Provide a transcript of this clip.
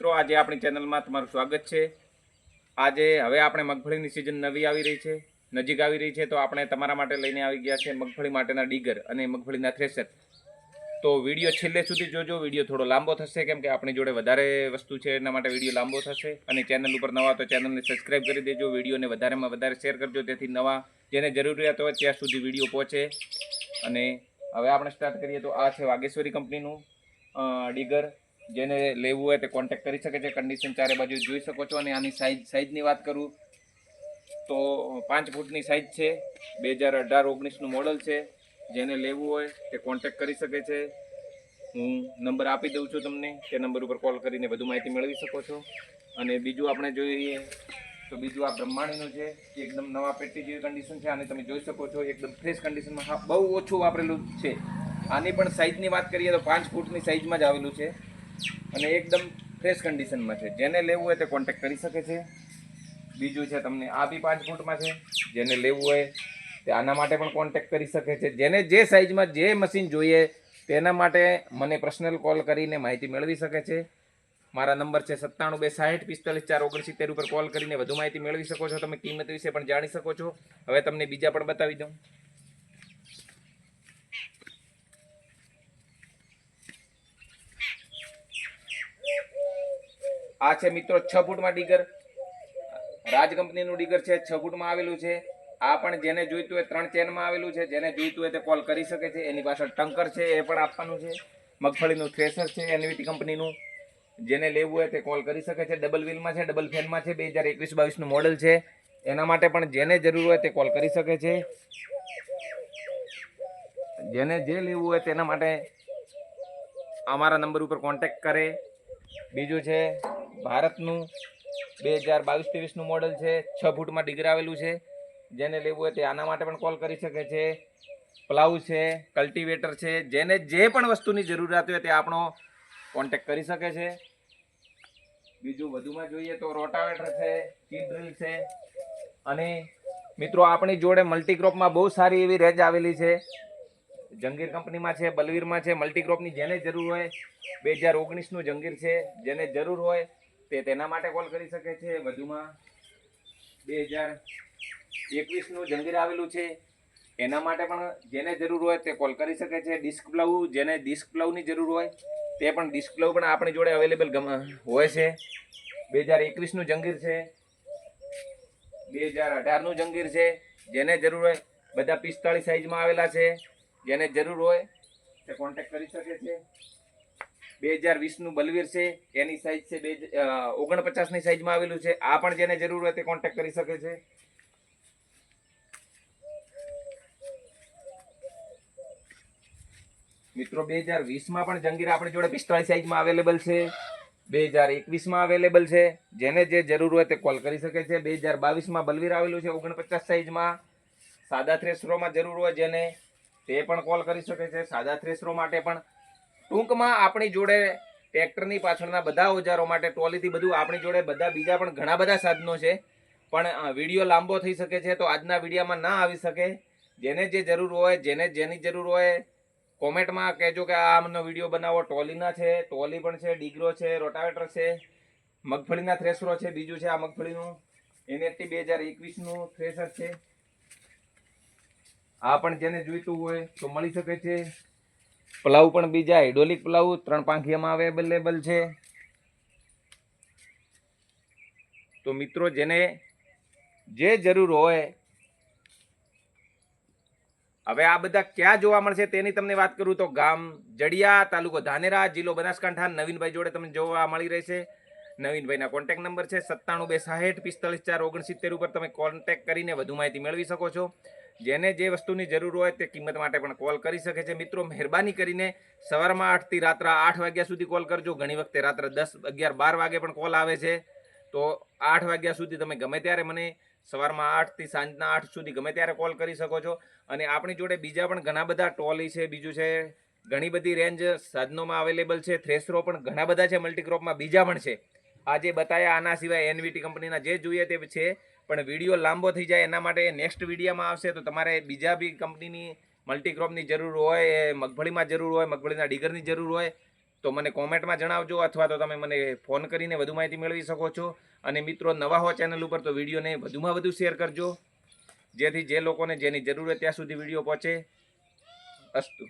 મિત્રો, આજે આપણી ચેનલમાં તમારું સ્વાગત છે. આજે હવે આપણે મગફળીની સિઝન નવી આવી રહી છે. નજીક આવી રહી છે તો આપણે તમારા માટે લઈને આવી ગયા છે મગફળી માટેના ડીગર અને મગફળીના થ્રેસર તો વીડિયો છેલ્લે સુધી જોજો. વીડિયો થોડો લાંબો થશે કેમ કે આપણી જોડે વધારે વસ્તુ છે, એના માટે વીડિયો લાંબો થશે. અને ચેનલ ઉપર નવા તો ચેનલને સબસ્ક્રાઈબ કરી દેજો. વિડીયોને વધારેમાં વધારે શેર કરજો તેથી નવા જેને જરૂરિયાત હોય ત્યાં સુધી વીડિયો પહોંચે. અને હવે આપણે સ્ટાર્ટ કરીએ તો આ છે વાગેશ્વરી કંપનીનું ડીગર જેને લેવું હોય તે કોન્ટેક્ટ કરી શકે છે. કન્ડિશન ચારે બાજુ જોઈ શકો છો અને આની સાઇઝ સાઇઝની વાત કરું તો પાંચ ફૂટની સાઇઝ છે. બે હજાર અઢાર ઓગણીસનું મોડલ છે. જેને લેવું હોય તે કોન્ટેક્ટ કરી શકે છે. હું નંબર આપી દઉં છું તમને. તે નંબર ઉપર કોલ કરીને વધુ માહિતી મેળવી શકો છો. અને બીજું આપણે જોઈએ તો બીજું આ બ્રહ્માણીનું છે. એકદમ નવા પેટી જેવી કન્ડિશન છે. આને તમે જોઈ શકો છો. એકદમ ફ્રેશ કન્ડિશનમાં હા, બહુ ઓછું વાપરેલું છે. આની પણ સાઇઝની વાત કરીએ તો પાંચ ફૂટની સાઇઝમાં જ આવેલું છે. અને એકદમ ફ્રેશ કન્ડિશનમાં છે. જેને લેવું હોય તે કોન્ટેક્ટ કરી શકે છે. બીજું છે તમને આ બી પાંચ ફૂટમાં છે. જેને લેવું હોય તે આના માટે પણ કોન્ટેક્ટ કરી શકે છે. જેને જે સાઇઝમાં જે મશીન જોઈએ તેના માટે મને પર્સનલ કોલ કરીને માહિતી મેળવી શકે છે. મારા નંબર છે સત્તાણું બે સાઠ પિસ્તાલીસ ચાર ઓગણસિત્તેર ઉપર કોલ કરીને વધુ માહિતી મેળવી શકો છો. તમે કિંમત વિશે પણ જાણી શકો છો. હવે તમને બીજા પણ બતાવી દઉં. આ છે મિત્રો છ ફૂટમાં ડીગર. રાજ કંપનીનું ડીગર છે, છ ફૂટમાં આવેલું છે. આ પણ જેને જોઈતું હોય ત્રણ ચેનમાં આવેલું છે. જેને જોઈતું હોય તે કોલ કરી શકે છે. એની પાછળ ટંકર છે, એ પણ આપવાનું છે. મગફળીનું થ્રેસર છે, એનવીટી કંપનીનું. જેને લેવું હોય તે કોલ કરી શકે છે. ડબલ વ્હીલમાં છે, ડબલ ફેનમાં છે. બે હજાર એકવીસ બાવીસનું મોડલ છે. એના માટે પણ જેને જરૂર હોય તે કોલ કરી શકે છે. જેને જે લેવું હોય તેના માટે અમારા નંબર ઉપર કોન્ટેક્ટ કરે. બીજું છે ભારતનું બે હજાર બાવીસ ત્રેવીસનું મોડલ છે, છ ફૂટમાં ડીગર આવેલું છે. જેને લેવું હોય તે આના માટે પણ કોલ કરી શકે છે. પ્લાઉ છે કલ્ટિવેટર છે, જેને જે પણ વસ્તુની જરૂરિયાત હોય તે આપણો કોન્ટેક કરી શકે છે. બીજું વધુમાં જોઈએ તો રોટાવેટર છે કી છે. અને મિત્રો, આપણી જોડે મલ્ટીક્રોપમાં બહુ સારી એવી રેન્જ આવેલી છે. જંગીર કંપનીમાં છે, બલવીરમાં છે, મલ્ટીક્રોપની જેને જરૂર હોય બે હજાર ઓગણીસનું જંગીર છે, જેને જરૂર હોય તે તેના માટે કોલ કરી શકે છે. વધુમાં બે હજાર એકવીસનું જંગીર આવેલું છે, એના માટે પણ જેને જરૂર હોય તે કોલ કરી શકે છે. ડિસ્ક પ્લવ, જેને ડિસ્ક પ્લવની જરૂર હોય તે પણ ડિસ્ક પ્લવ પણ આપણી જોડે અવેલેબલ હોય છે. બે હજાર એકવીસનું જંગીર છે બે હજાર અઢારનું જંગીર છે, જેને જરૂર હોય, બધા પિસ્તાળીસ સાઇઝમાં આવેલા છે. જેને જરૂર હોય તે કોન્ટેક્ટ કરી શકે છે. બે હજાર વીસનું બલવીર છે, એની સાઇઝ છે બે ઓગણપચાસની સાઇઝમાં આવેલું છે. આ પણ જેને જરૂર હોય તે કોન્ટેક્ટ કરી શકે છે. મિત્રો બે હજાર વીસમાં પણ જંગીરા આપણી જોડે પિસ્તાળીસ સાઇઝમાં અવેલેબલ છે. બે હજાર એકવીસમાં અવેલેબલ છે. જેને જે જરૂર હોય તે કોલ કરી શકે છે. બે હજાર બાવીસમાં બલવીર આવેલું છે ઓગણપચાસ સાઇઝમાં સાદા થ્રેસરોમાં જરૂર હોય જેને તે પણ કોલ કરી શકે છે. સાદા થ્રેસરો માટે પણ. ટૂંકમાં આપણી જોડે ટ્રેક્ટરની પાછળના બધા ઓજારો માટે ટ્રોલીથી બધું આપણી જોડે બધા બીજા પણ ઘણા બધા સાધનો છે. પણ વીડિયો લાંબો થઈ શકે છે તો આજના વિડીયોમાં ના આવી શકે. જેને જે જરૂર હોય, જેને જેની જરૂર હોય, કોમેન્ટમાં કહેજો કે આ અમનો વીડિયો બનાવો. ટોલીના છે ટોલી પણ છે, ડીગરો છે, રોટાવેટર છે, મગફળીના થ્રેસરો છે, બીજું છે આ મગફળીનું. એનએફટી બે હજાર એકવીસનું થ્રેસર છે. આ પણ જેને જોઈતું હોય તો મળી શકે છે. પ્લાવ પણ બીજા હાઇડ્રોલિક પ્લાવ ત્રણ પાંખિયામાં અવેલેબલ છે. તો મિત્રો, જેને જે જરૂર હોય, હવે આ બધા ક્યાં જોવા મળશે તેની તમને વાત કરું તો ગામ જડિયા તાલુકો ધાનેરા જિલ્લો બનાસકાંઠા. નવીનભાઈ જોડે તમને જોવા મળી રહેશે. નવીનભાઈના કોન્ટેક્ટ નંબર છે સત્તાણું બે સાહીઠ પિસ્તાલીસ ચાર ઓગણસિત્તેર ઉપર તમે કોન્ટેક્ટ કરીને વધુ માહિતી મેળવી શકો છો. જેને જે વસ્તુની જરૂર હોય તે કિંમત માટે પણ કોલ કરી શકે છે. મિત્રો, મહેરબાની કરીને સવારમાં આઠથી રાત્રે આઠ વાગ્યા સુધી કોલ કરજો. ઘણી વખતે રાત્રે દસ, અગિયાર, બાર વાગે પણ કોલ આવે છે. તો આઠ વાગ્યા સુધી તમે ગમે ત્યારે મને સવારમાં આઠથી સાંજના આઠ સુધી ગમે ત્યારે કોલ કરી શકો છો. અને આપણી જોડે બીજા પણ ઘણા બધા ટોલી છે, બીજું છે, ઘણી બધી રેન્જ સાધનોમાં અવેલેબલ છે. થ્રેસરો પણ ઘણા બધા છે મલ્ટીક્રોપમાં બીજા પણ છે. આજે બતાયા આના સિવાય એનવીટી કંપનીના જે જોઈએ તે છે. પણ વીડિયો લાંબો થઈ જાય એના માટે નેક્સ્ટ વિડીયોમાં આવશે, તો તમારે બીજા બી કંપનીની મલ્ટીક્રોપની જરૂર હોય મગફળીમાં જરૂર હોય, મગફળીના ડીગરની જરૂર હોય, તો મને કોમેન્ટમાં જણાવજો અથવા તો તમે મને ફોન કરીને વધુ માહિતી મેળવી શકો છો. અને મિત્રો, નવા હો ચેનલ ઉપર તો વિડીયોને વધુમાં વધુ શેર કરજો. જેથી જે લોકોને જેની જરૂર હોય ત્યાં સુધી વીડિયો પહોંચે. અસ્તુ.